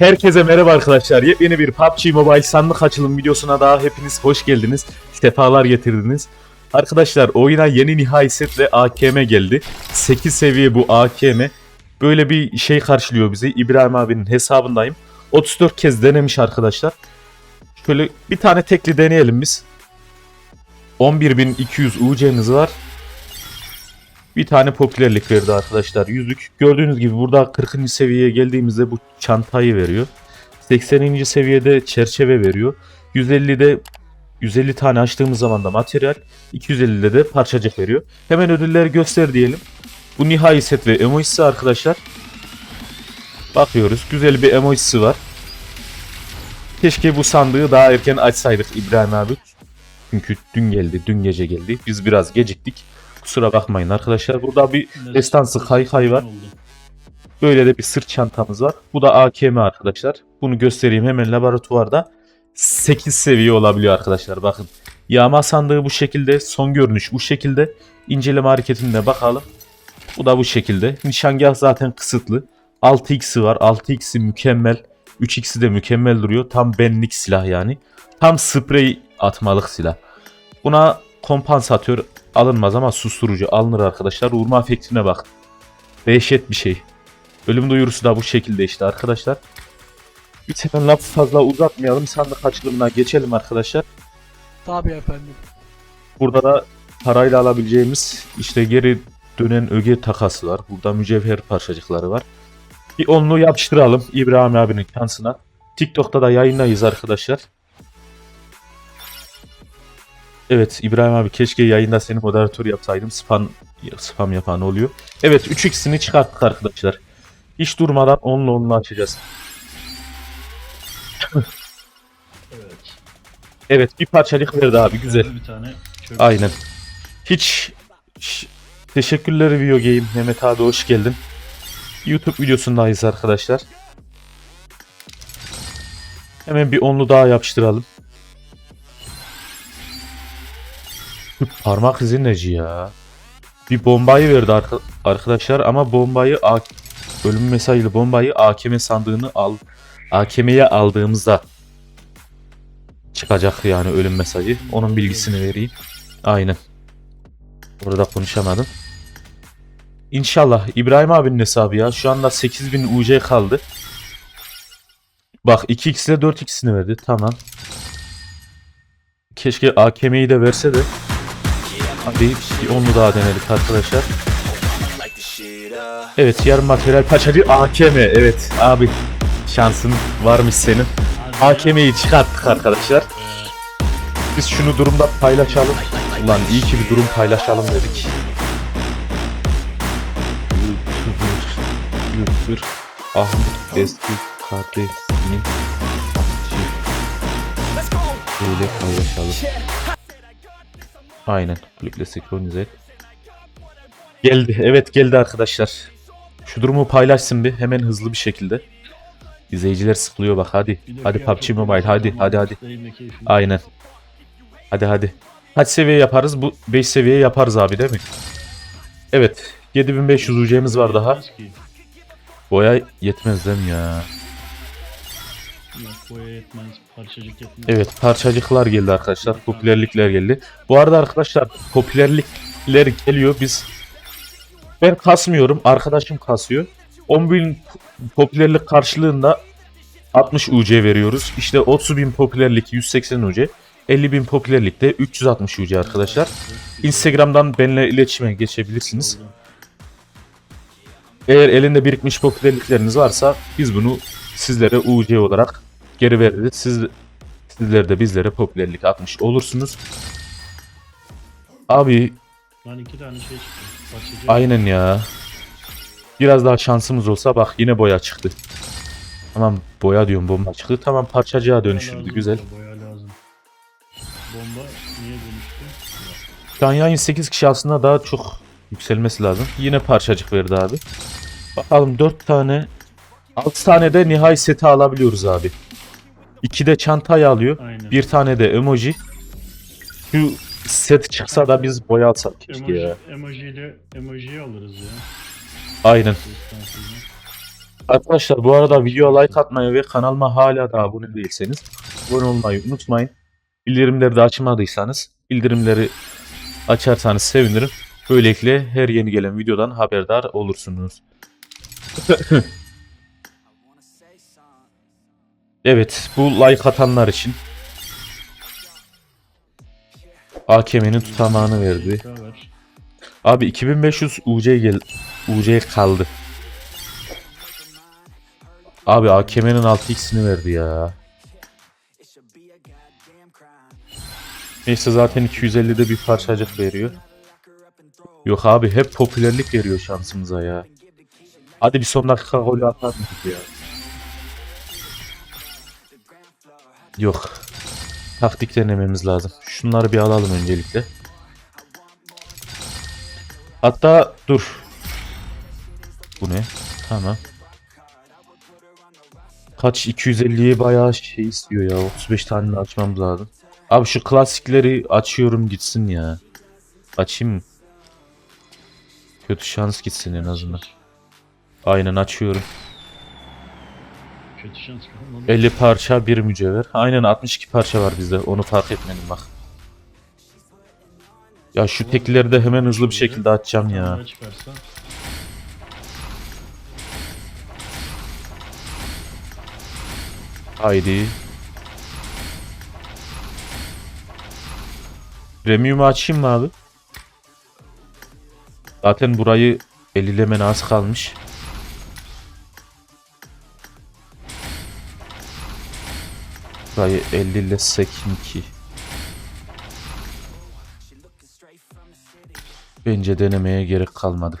Herkese merhaba arkadaşlar. Yepyeni bir PUBG Mobile sandık açılım videosuna daha hepiniz hoş geldiniz. Sefalar getirdiniz. Arkadaşlar oyuna yeni nihai setle AKM geldi. 8 seviye bu AKM. Böyle bir şey karşılıyor bizi. İbrahim abinin hesabındayım. 34 kez denemiş arkadaşlar. Şöyle bir tane tekli deneyelim biz. 11.200 UC'miz var. Bir tane popülerlik verdi arkadaşlar. Yüzlük. Gördüğünüz gibi burada 40. seviyeye geldiğimizde bu çantayı veriyor. 80. seviyede çerçeve veriyor. 150'de 150 tane açtığımız zaman da materyal. 250'de de parçacık veriyor. Hemen ödülleri göster diyelim. Bu nihai set ve emojisi arkadaşlar. Bakıyoruz. Güzel bir emojisi var. Keşke bu sandığı daha erken açsaydık İbrahim abi. Çünkü dün geldi, dün gece geldi. Biz biraz geciktik. Kusura bakmayın arkadaşlar. Burada bir destansı kaykay var. Böyle de bir sırt çantamız var. Bu da AKM arkadaşlar. Bunu göstereyim hemen laboratuvarda. 8 seviye olabiliyor arkadaşlar bakın. Yağma sandığı bu şekilde. Son görünüş bu şekilde. İnceleme hareketine bakalım. Bu da bu şekilde. Nişangah zaten kısıtlı. 6x'i var. 6x'i mükemmel. 3x'i de mükemmel duruyor. Tam benlik silah yani. Tam sprey atmalık silah. Buna kompansatör alınmaz ama susturucu alınır arkadaşlar. Vurma efektine bak. Dehşet bir şey. Ölüm duyurusu da bu şekilde işte arkadaşlar. Hiç hemen lafı fazla uzatmayalım. Sandık açılımına geçelim arkadaşlar. Tabii efendim. Burada da parayla alabileceğimiz işte geri dönen öge takası var. Burada mücevher parçacıkları var. Bir onlu yapıştıralım İbrahim abinin şansına. TikTok'ta da yayındayız arkadaşlar. Evet İbrahim abi keşke yayında seni moderatör yapsaydım. Spam spam yapan oluyor. Evet 3x'ini çıkarttık arkadaşlar. Hiç durmadan onlu onlu açacağız. Evet. Evet bir parçacık verdi abi güzel. Bir tane çöp. Aynen. Hiç Ş- teşekkürler Video Game Mehmet abi hoş geldin. YouTube videosundayız arkadaşlar. Hemen bir onlu daha yapıştıralım. Parmak izi neci ya? Bir bombayı verdi arka- arkadaşlar ama bombayı ölüm mesajlı bombayı AKM sandığını al AKM'ye aldığımızda çıkacak yani ölüm mesajı. Onun bilgisini vereyim. Aynen. Orada konuşamadım. İnşallah İbrahim abinin hesabı ya. Şu anda 8000 UC kaldı. Bak 2x ile 4x'ini verdi. Tamam. Keşke AKM'yi de verse de. Hadi bir onu daha denedik arkadaşlar. Evet yarım materyal paçacı AKM. Evet abi şansın varmış senin. AKM'yi çıkarttık arkadaşlar. Biz şunu durumda paylaşalım. Ulan iyi ki bir durum paylaşalım dedik. YouTuber Ahmet eski kardeşinin Böyle paylaşalım. Aynen. Kulüple senkronize. et. Geldi. Evet geldi arkadaşlar. Şu durumu paylaşsın bir. Hemen hızlı bir şekilde. İzleyiciler sıkılıyor bak hadi. Hadi PUBG Mobile hadi hadi hadi. Aynen. Hadi hadi. Kaç seviye yaparız? Bu 5 seviye yaparız abi değil mi? Evet. 7500 UC'miz var daha. Boya yetmez değil mi ya? Yok boya yetmez. Parçacık yetmez. Evet parçacıklar geldi arkadaşlar. Popülerlikler geldi. Bu arada arkadaşlar popülerlikler geliyor. Biz ben kasmıyorum. Arkadaşım kasıyor. 10.000 popülerlik karşılığında 60 UC veriyoruz. İşte 30.000 popülerlik 180 UC. 50.000 popülerlikte 360 UC arkadaşlar. Instagram'dan benimle iletişime geçebilirsiniz. Eğer elinde birikmiş popülerlikleriniz varsa biz bunu sizlere UC olarak geri veririz. Siz sizler de bizlere popülerlik atmış olursunuz. Abi Lan iki tane şey çıktı. Parçacık. aynen ya. Biraz daha şansımız olsa bak yine boya çıktı. Tamam boya diyorum bomba çıktı. Tamam parçacığa lazım, güzel. Boya lazım. Bomba niye dönüştü? Şu an yayın 8 kişi aslında daha çok yükselmesi lazım. Yine parçacık verdi abi. Bakalım 4 tane 6 tane de nihai seti alabiliyoruz abi. 2 de çantayı alıyor. Aynen. Bir tane de emoji. Şu set çıksa da biz boya alsak keşke emoji, ya. emoji ile emojiyi alırız ya. Aynen. Arkadaşlar bu arada videoya like atmayı ve kanalıma hala da abone değilseniz abone olmayı unutmayın. Bildirimleri de açmadıysanız bildirimleri açarsanız sevinirim. Böylelikle her yeni gelen videodan haberdar olursunuz. evet bu like atanlar için AKM'nin tutamağını verdi. Abi 2500 UC gel UC kaldı. Abi AKM'nin 6x'ini verdi ya. Neyse zaten 250'de bir parçacık veriyor. Yok abi hep popülerlik veriyor şansımıza ya. Hadi bir son dakika golü atar mıyız ya? Yok. Taktik denememiz lazım. Şunları bir alalım öncelikle. Hatta dur. Bu ne? Tamam. Kaç 250'ye bayağı şey istiyor ya. 35 tane de açmamız lazım. Abi şu klasikleri açıyorum gitsin ya. Açayım mı? Kötü şans gitsin en azından. Aynen açıyorum. Kötü şans kalmadı. 50 parça bir mücevher. Aynen 62 parça var bizde. Onu fark etmedim bak. Ya şu tekleri de hemen hızlı bir şekilde açacağım ya. Haydi. Premium'u açayım mı abi? Zaten burayı belirlemen az kalmış. Burayı 50 ile sekin ki. Bence denemeye gerek kalmadı.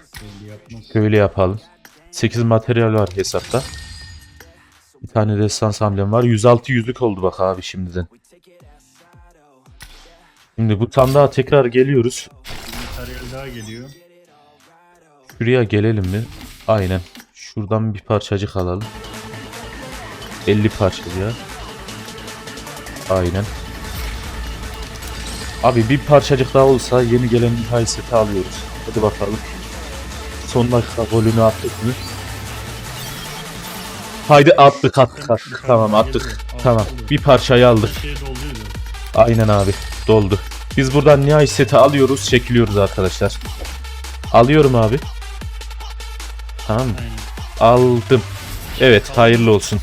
Şöyle yapalım. 8 materyal var hesapta. Bir tane de sans hamlem var. 106 yüzlük oldu bak abi şimdiden. Şimdi bu sandığa tekrar geliyoruz. Materyal daha geliyor. Şuraya gelelim mi? Aynen. Şuradan bir parçacık alalım. 50 parça ya. Aynen. Abi bir parçacık daha olsa yeni gelen nihai seti alıyoruz. Hadi bakalım. Son dakika golünü attık mı? Haydi attık attık attık. Tamam attık. Tamam. Bir parçayı aldık. Aynen abi. Doldu. Biz buradan nihai seti alıyoruz. Çekiliyoruz arkadaşlar. Alıyorum abi. Tamam mı? Aldım. Evet hayırlı olsun.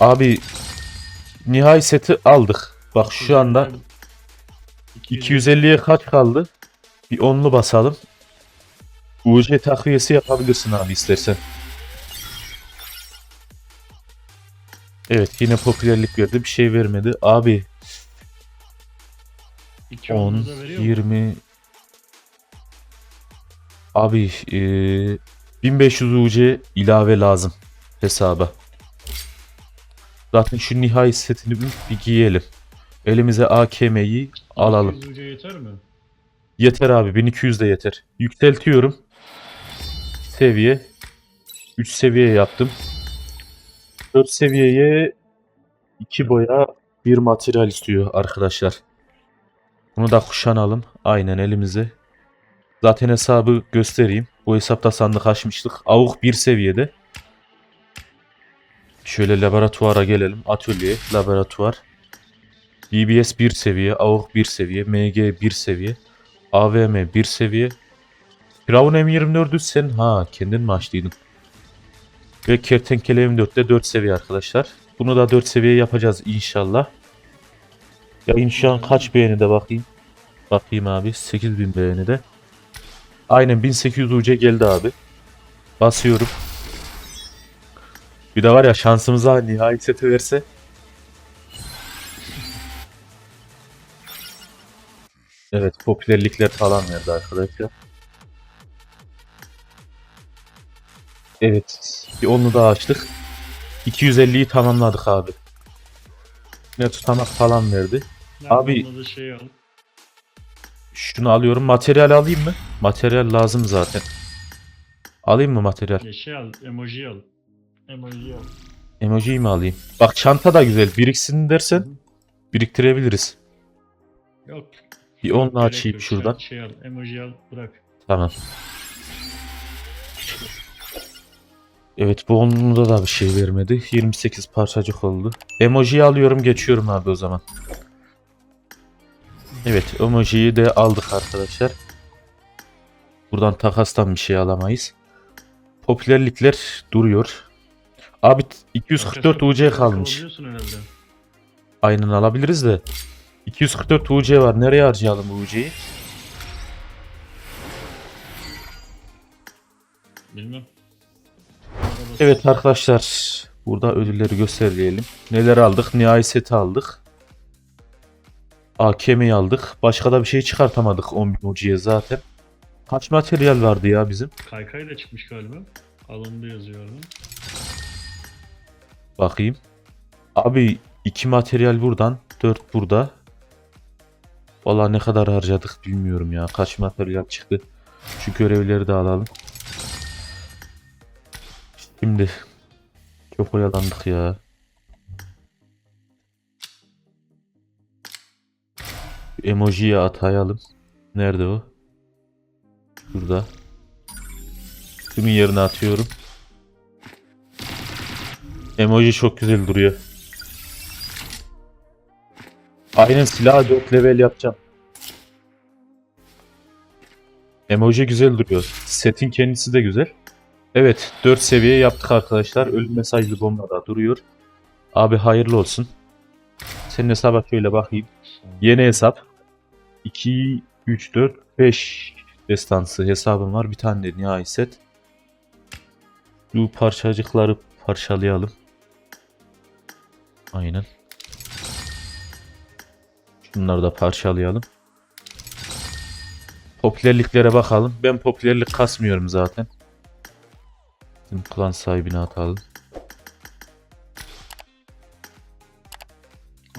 Abi nihai seti aldık. Bak şu anda 250'ye kaç kaldı? Bir onlu basalım. UC takviyesi yapabilirsin abi istersen. Evet yine popülerlik verdi bir şey vermedi. Abi İki 10, onlu da veriyor mu? 20 Abi eee 1500 UC ilave lazım hesaba. Zaten şu nihai setini bir giyelim. Elimize AKM'yi alalım. 200 uca yeter mi? Yeter abi 1200 de yeter. Yükseltiyorum. Seviye. 3 seviye yaptım. 4 seviyeye 2 boya bir materyal istiyor arkadaşlar. Bunu da kuşanalım. Aynen elimize. Zaten hesabı göstereyim. Bu hesapta sandık açmıştık. Avuk bir seviyede. Şöyle laboratuvara gelelim. Atölye, laboratuvar. DBS 1 seviye, AUK 1 seviye, MG 1 seviye. AVM 1 seviye. Firavun M24'ü sen ha kendin mi açtıydın? Ve Kertenkele M4'te 4 seviye arkadaşlar. Bunu da 4 seviye yapacağız inşallah. Ya şu kaç beğeni de bakayım. Bakayım abi 8000 beğeni de. Aynen 1800 UC geldi abi. Basıyorum. Bir de var ya şansımıza nihai seti verse. Evet popülerlikler falan verdi arkadaşlar. Evet. Bir onu daha açtık. 250'yi tamamladık abi. Ne tutamak falan verdi. Nerede Abi- şey al. Şunu alıyorum. Materyal alayım mı? Materyal lazım zaten. Alayım mı materyal? Ya şey al. Emoji al. Emoji al. Emoji'yi mi alayım? Bak çanta da güzel. Biriksin dersen biriktirebiliriz. Yok. Bir onunla Gerek açayım yok. şuradan. Şey al. Emoji al. Bırak. Tamam. Evet bu onluda da bir şey vermedi. 28 parçacık oldu. Emojiyi alıyorum geçiyorum abi o zaman. Evet emojiyi de aldık arkadaşlar. Buradan takastan bir şey alamayız. Popülerlikler duruyor. Abi 244 UC kalmış. Aynen alabiliriz de. 244 UC var. Nereye harcayalım bu UC'yi? Bilmem. Evet arkadaşlar. Burada ödülleri gösterleyelim. Neler aldık? Nihai seti aldık. AKM'yi aldık. Başka da bir şey çıkartamadık 10.000 UC'ye zaten. Kaç materyal vardı ya bizim? Kaykay da çıkmış galiba. Alındı yazıyor orada. Bakayım. Abi iki materyal buradan. 4 burada. Valla ne kadar harcadık bilmiyorum ya. Kaç materyal çıktı. Şu görevleri de alalım. Şimdi çok oyalandık ya. Emojiye atayalım. Nerede o? Burada. Şunun yerine atıyorum. Emoji çok güzel duruyor. Aynen silahı 4 level yapacağım. Emoji güzel duruyor. Setin kendisi de güzel. Evet 4 seviye yaptık arkadaşlar. Ölüm mesajlı bomba da duruyor. Abi hayırlı olsun. Senin hesaba şöyle bakayım. Yeni hesap. 2, 3, 4, 5 destansı hesabım var. Bir tane de nihai set. Bu parçacıkları parçalayalım. Aynen. Şunları da parçalayalım. Popülerliklere bakalım. Ben popülerlik kasmıyorum zaten. Bizim klan sahibine atalım.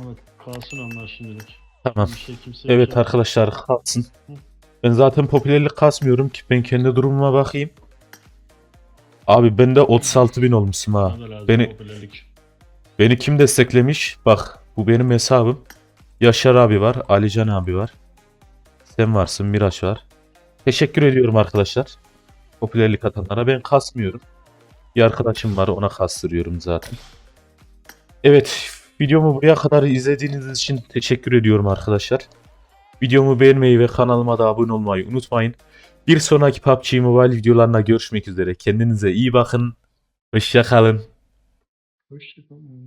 Evet kalsın onlar şimdilik. Tamam. Bir şey kimse Evet yapacak. arkadaşlar kalsın. Ben zaten popülerlik kasmıyorum ki ben kendi durumuma bakayım. Abi ben de 36 bin olmuşum ha. Beni popülerlik. Beni kim desteklemiş? Bak bu benim hesabım. Yaşar abi var, Alican abi var. Sen varsın, Miraç var. Teşekkür ediyorum arkadaşlar. Popülerlik atanlara ben kasmıyorum. Bir arkadaşım var ona kastırıyorum zaten. Evet videomu buraya kadar izlediğiniz için teşekkür ediyorum arkadaşlar. Videomu beğenmeyi ve kanalıma da abone olmayı unutmayın. Bir sonraki PUBG Mobile videolarına görüşmek üzere. Kendinize iyi bakın. Hoşçakalın. Hoşçakalın.